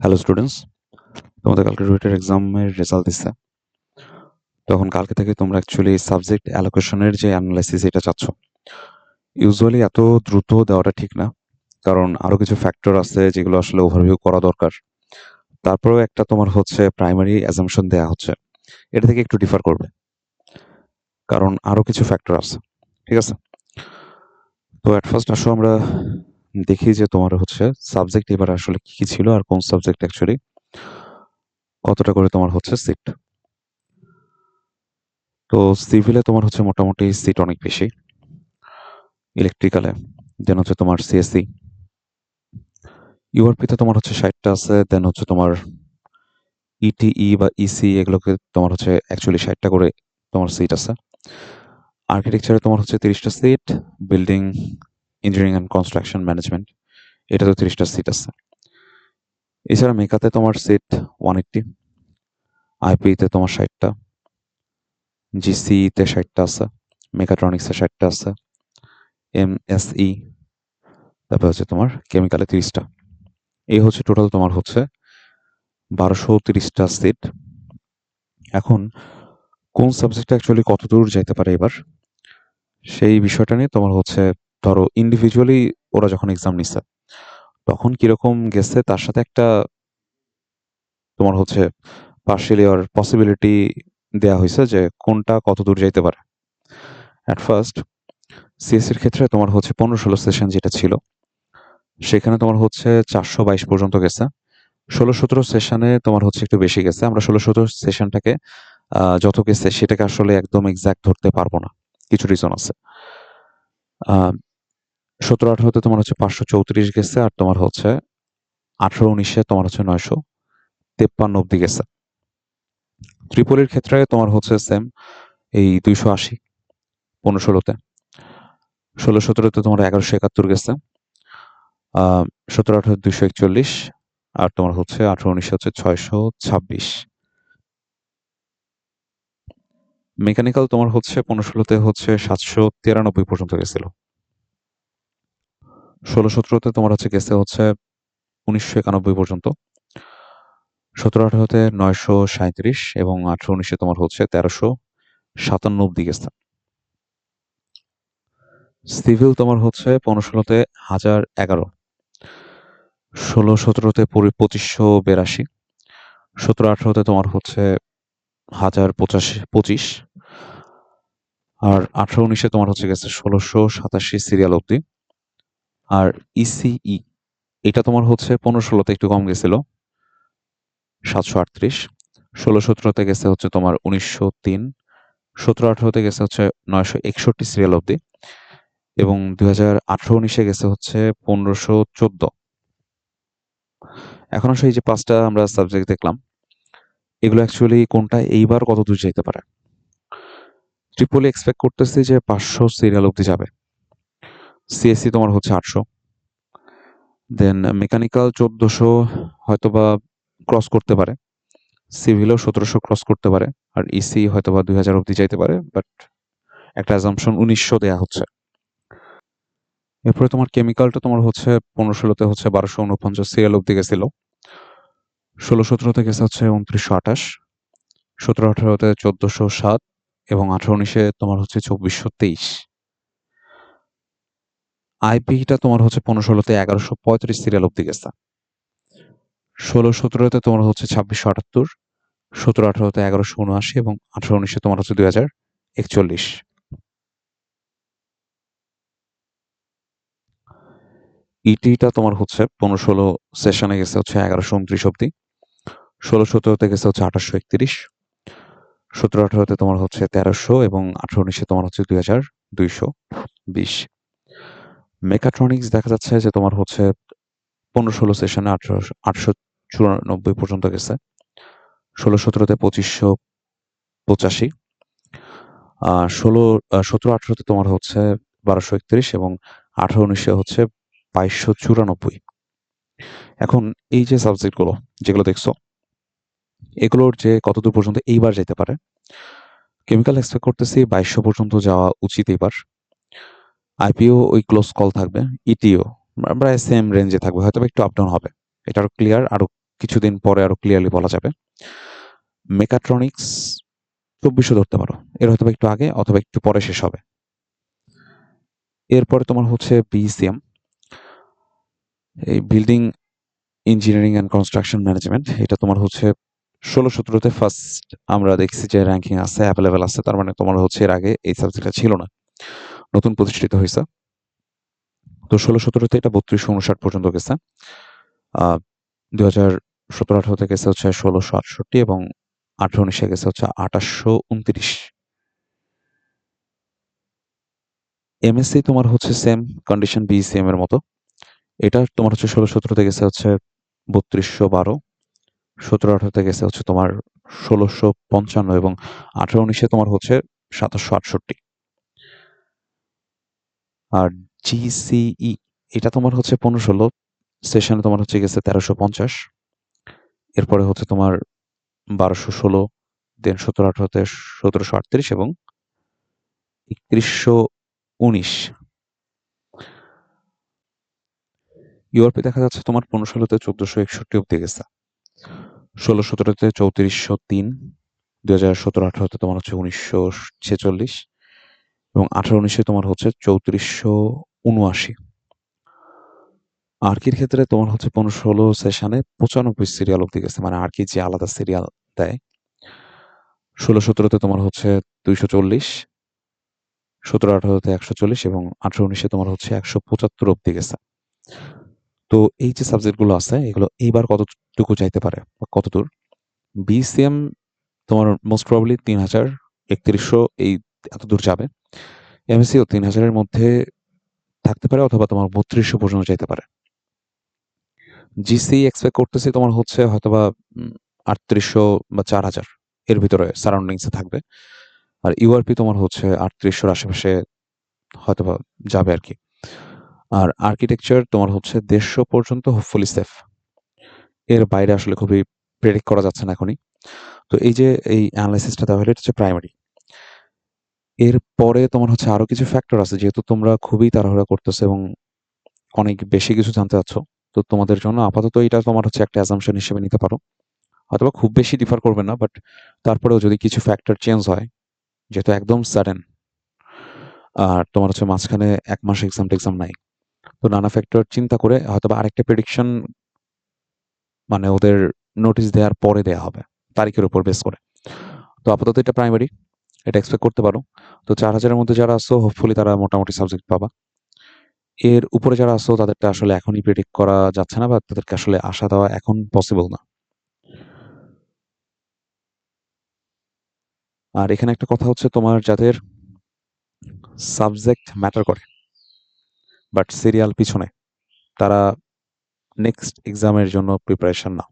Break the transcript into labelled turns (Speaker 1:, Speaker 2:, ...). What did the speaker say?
Speaker 1: Hello students তোমাদের কালকে রুয়েটের এক্সামের রেজাল্ট দিচ্ছে তখন কালকে থেকে তোমরা অ্যাকচুয়ালি সাবজেক্ট অ্যালোকেশনের যে অ্যানালাইসিস এটা চাচ্ছ। ইউজুয়ালি এত দ্রুত দেওয়াটা ঠিক না, কারণ আরও কিছু ফ্যাক্টর আছে যেগুলো আসলে ওভারভিউ করা দরকার। তারপরেও একটা তোমার হচ্ছে প্রাইমারি অ্যাজামশন দেয়া হচ্ছে। এটা থেকে একটু ডিফার করবে। কারণ আরও কিছু ফ্যাক্টর আছে। ঠিক আছে? তো অ্যাট ফার্স্ট আসো আমরা দেখি যে তোমার হচ্ছে সাবজেক্ট এবার আসলে কি কি ছিল আর কোন সাবজেক্ট অ্যাকচুয়ালি কতটা করে তোমার হচ্ছে সিট তো সিভিলে তোমার হচ্ছে মোটামুটি সিট অনেক বেশি। ইলেকট্রিক্যালে দেন হচ্ছে তোমার সিএসসি ইউআরপিতে তোমার হচ্ছে ষাটটা আছে দেন হচ্ছে তোমার ইটিই বা ইসি এগুলোকে তোমার হচ্ছে অ্যাকচুয়ালি ষাটটা করে তোমার সিট আছে। আর্কিটেকচারে তোমার হচ্ছে তিরিশটা seat building engineering and construction management এটা তো তিরিশটা সিট আছে। এছাড়া মেকাতে তোমার সিট ওয়ান এইট্টি আইপিতে তোমার ষাটটা জিসিতে ষাটটা আছে মেকাট্রনিক্সে ষাটটা আছে এম এমএসই তারপর হচ্ছে তোমার কেমিক্যালে তিরিশটা এই হচ্ছে টোটাল তোমার হচ্ছে বারোশো তিরিশটা সিট এখন কোন সাবজেক্ট অ্যাকচুয়ালি কত দূর যাইতে পারে এবার? সেই বিষয়টা নিয়ে তোমার হচ্ছে ধরো ইন্ডিভিজুয়ালি ওরা যখন এক্সাম নিচ্ছে তখন কীরকম গেছে? তার সাথে একটা তোমার হচ্ছে পার্শিয়ালি আর পসিবিলিটি দেয়া হয়েছে যে কোনটা কত দূর যাইতে পারে। অ্যাট ফার্স্ট সিএসসির ক্ষেত্রে তোমার হচ্ছে পনেরো ষোলো সেশন যেটা ছিল, সেখানে তোমার হচ্ছে চারশো বাইশ পর্যন্ত গেছে। ষোলো সতেরো সেশনে তোমার হচ্ছে একটু বেশি গেছে। আমরা ষোলো সতেরো সেশনটাকে যত গেছে সেটাকে আসলে একদম এক্সাক্ট ধরতে পারব না। কিছু রিজন আছে। সতেরো আঠারোতে তোমার হচ্ছে পাঁচশো চৌত্রিশ গেছে, আর তোমার হচ্ছে আঠারো উনিশে তোমার হচ্ছে নয়শো তেপ্পান্ন অব্দি গেছে। ত্রিপলির ক্ষেত্রে তোমার হচ্ছে সেম এই দুইশো আশি পনেরো ষোলোতে ষোলো সতেরোতে তোমার এগারোশো একাত্তর গেছে। সতেরো আঠারো দুইশো একচল্লিশ, আর তোমার হচ্ছে আঠারো উনিশে হচ্ছে ছয়শো ছাব্বিশ। মেকানিক্যাল তোমার হচ্ছে পনেরো ষোলোতে হচ্ছে সাতশো তিরানব্বই পর্যন্ত গেছিল। ষোলো সতেরোতে তোমার হচ্ছে গেছে হচ্ছে উনিশশো একানব্বই পর্যন্ত। সতেরো আঠারোতে নয়শো সাঁত্রিশ এবং আঠারো উনিশে তোমার হচ্ছে তেরোশো সাতান্ন অব্দি গেছে। সিভিল তোমার হচ্ছে পনেরো ষোলোতে হাজার এগারো। ষোলো সতেরোতে পঁচিশশো বেরাশি। সতেরো আঠারোতে তোমার হচ্ছে হাজার পঁচাশি, পঁচিশ। আর আঠারো উনিশে তোমার হচ্ছে গেছে ষোলোশো সাতাশি সিরিয়াল অব্দি আর ইসিই এটা তোমার হচ্ছে পনেরো ষোলোতে একটু কম গেছিল। সাতশো আটত্রিশ, ষোলো সতেরোতে গেছে হচ্ছে তোমার উনিশশো তিন, সতেরো আঠারোতে গেছে হচ্ছে নয়শো একষট্টি সিরিয়াল অব্দি এবং দুই হাজার আঠারো উনিশে গেছে হচ্ছে পনেরোশো চোদ্দ। এখন আসলে এই যে পাঁচটা আমরা সাবজেক্ট দেখলাম। এগুলো অ্যাকচুয়ালি কোনটা, এইবার কত দূর যেতে পারে? ট্রিপলি এক্সপেক্ট করতেছি যে পাঁচশো সিরিয়াল অব্দি যাবে। সিএসসি তোমার হচ্ছে আটশো। দেন মেকানিক্যাল চোদ্দোশো হয়তো বা ক্রস করতে পারে। সিভিলও সতেরোশো ক্রস করতে পারে। আর ইসি হয়তো বা দুই হাজার অব্দি যাইতে পারে বাট একটা অ্যাজাম্পশন উনিশশো দেয়া হচ্ছে। এরপরে তোমার কেমিক্যালটা তোমার হচ্ছে পনেরো ষোলোতে হচ্ছে বারোশো উনপঞ্চাশ সিরিয়াল অব্দি গেছিল। ষোলো সতেরোতে গেছে হচ্ছে উনত্রিশশো আঠাশ, সতেরো আঠারোতে চোদ্দশো সাত এবং আঠারো উনিশে তোমার হচ্ছে চব্বিশশো তেইশ। আইপিটা তোমার হচ্ছে পনেরো ষোলোতে এগারোশো পঁয়ত্রিশ সিরিয়াল অব্দি গেছে। ষোলো সতেরোতে তোমার হচ্ছে ছাব্বিশশো আটাত্তর, সতেরো আঠারোতে এগারোশো উনআশি এবং আঠারো উনিশে তোমার হচ্ছে দুই হাজার একচল্লিশ। ইটিটা তোমার হচ্ছে পনেরো ষোলো সেশনে গেছে হচ্ছে এগারোশো উনত্রিশ অব্দি ষোলো সতেরোতে গেছে হচ্ছে আঠাশশো একত্রিশ। সতেরো আঠারোতে তোমার হচ্ছে তেরোশো এবং আঠারো উনিশে তোমার হচ্ছে দুই হাজার দুইশো বিশ। মেকাট্রনিক্স দেখা যাচ্ছে যে তোমার হচ্ছে পনেরো ষোলো সেশনে আঠারোশো আটশো চুরানব্বই পর্যন্ত গেছে। ষোলো, সতেরোতে পঁচিশশো পঁচাশি। ষোলো সতেরো, আঠারোতে তোমার হচ্ছে বারোশো একত্রিশ এবং আঠারো, উনিশে হচ্ছে বাইশশো চুরানব্বই। এখন এই যে সাবজেক্টগুলো যেগুলো দেখছ, এগুলোর যে কতদূর পর্যন্ত এইবার যেতে পারে কেমিক্যাল এক্সপেক্ট করতেছি বাইশশো পর্যন্ত যাওয়া উচিত এবার আইপিও ওই ক্লোজ কল থাকবে ইটিও প্রায় সেম রেঞ্জে থাকবে, হয়তো একটু আপ ডাউন হবে। এটা আরও ক্লিয়ার আরও কিছুদিন পরে আরও ক্লিয়ারলি বলা যাবে। মেকাট্রনিক্স চব্বিশশো ধরতে পারো। এর হয়তো একটু আগে অথবা একটু পরে শেষ হবে। এরপরে তোমার হচ্ছে বিসিএম এই building engineering and construction management এটা তোমার হচ্ছে ষোলো সতেরোতে ফার্স্ট আমরা দেখছি যে র্যাঙ্কিং আছে অ্যাভেলেবেল আছে, তার মানে তোমার হচ্ছে এর আগে এই সাবজেক্টটা ছিল না। নতুন প্রতিষ্ঠিত হয়েছে। তো ষোলো সতেরোতে এটা বত্রিশশো উনষাট পর্যন্ত গেছে। দু হাজার সতেরো আঠারোতে গেছে হচ্ছে ষোলোশো আটষট্টি এবং আঠারো উনিশে গেছে হচ্ছে আঠাশশো উনত্রিশ এমএসসি তোমার হচ্ছে সেম কন্ডিশন বিসিএম এর মতো। এটা তোমার হচ্ছে ষোলো সতেরোতে গেছে হচ্ছে বত্রিশশো বারো সতেরো আঠারোতে গেছে হচ্ছে তোমার ষোলোশো পঞ্চান্ন এবং আঠারো উনিশে তোমার হচ্ছে সাতাশশো আটষট্টি। আর জিসিই এটা তোমার হচ্ছে পনেরো ষোলো সেশনে তোমার হচ্ছে গেছে তেরোশো পঞ্চাশ, এরপরে হচ্ছে তোমার বারোশো ষোলো দেন সতেরো আঠারোতে সতেরোশো আটত্রিশ এবং একত্রিশশো উনিশ। ইউরোপে দেখা যাচ্ছে তোমার পনেরো ষোলোতে চোদ্দশো একষট্টি অব্দি গেছে। ষোলো সতেরোতে চৌত্রিশশো তিন দু হাজার সতেরো আঠারোতে তোমার হচ্ছে উনিশশো ছেচল্লিশ এবং আঠারো উনিশে তোমার হচ্ছে চৌত্রিশশো উনআশি। আর্কির ক্ষেত্রে তোমার হচ্ছে পনেরো ষোলো সেশনে পঁচানব্বই সিরিয়াল অব্দি গেছে মানে আর্কি যে আলাদা সিরিয়াল দেয়। ষোলো সতেরোতে তোমার হচ্ছে দুইশো চল্লিশ সতেরো আঠারোতে একশো চল্লিশ এবং আঠারো উনিশে তোমার হচ্ছে একশো পঁচাত্তর অব্দি গেছে। তো এই যে সাবজেক্টগুলো আছে, এগুলো এইবার কতটুকু যাইতে পারে বা কতদূর? বিসিএম তোমার মোস্ট প্রবলি তিন হাজার একত্রিশশো এই এত দূর যাবে এমএসসিও তিন হাজারের মধ্যে থাকতে পারে অথবা তোমার বত্রিশশো পর্যন্ত যাইতে পারে। জিসি এক্সপেক্ট করতেছি তোমার হচ্ছে হয়তোবা আটত্রিশশো বা চার হাজার এর ভিতরে সারাউন্ডিংসে থাকবে। আর ইউআরপি তোমার হচ্ছে আটত্রিশশোর আশেপাশে হয়তোবা যাবে আর কি। আর আর্কিটেকচার তোমার হচ্ছে দেড়শো পর্যন্ত হোপফুলি সেফ এর বাইরে আসলে খুবই প্রেডিক্ট করা যাচ্ছে না এখনই। তো এই যে এই অ্যানালাইসিসটা দেওয়া হলো, এটা হচ্ছে প্রাইমারি এর পরে তোমার হচ্ছে আরও কিছু ফ্যাক্টর আছে, যেহেতু তোমরা খুবই তাড়াহুড়া করতেছো এবং অনেক বেশি কিছু জানতে চাচ্ছ, তো তোমাদের জন্য আপাতত এটা তোমার হচ্ছে একটা অ্যাজামশন হিসেবে নিতে পারো। হয়তোবা খুব বেশি ডিফার করবে না বাট তারপরেও যদি কিছু ফ্যাক্টর চেঞ্জ হয়, যেহেতু একদম সাডেন আর তোমার হচ্ছে মাঝখানে এক মাস এক্সাম টেক্সাম নাই, তো নানা ফ্যাক্টর চিন্তা করে হয়তোবা আরেকটা প্রেডিকশন মানে ওদের নোটিশ দেওয়ার পরে দেওয়া হবে, তারিখের উপর বেস করে। তো আপাতত এটা প্রাইমারি এটা এক্সপেক্ট করতে পারো। তো চার হাজারের মধ্যে যারা আসো হোপফুলি তারা মোটামুটি সাবজেক্ট পাবা। এর উপরে যারা আসো তাদেরটা আসলে এখনই প্রেডিক্ট করা যাচ্ছে না বা তাদেরকে আসলে আশা দেওয়া এখন পসিবল না। আর এখানে একটা কথা হচ্ছে তোমার যাদের সাবজেক্ট ম্যাটার করে বাট সিরিয়াল পিছনে, তারা নেক্সট এক্সামের জন্য প্রিপারেশন নাও।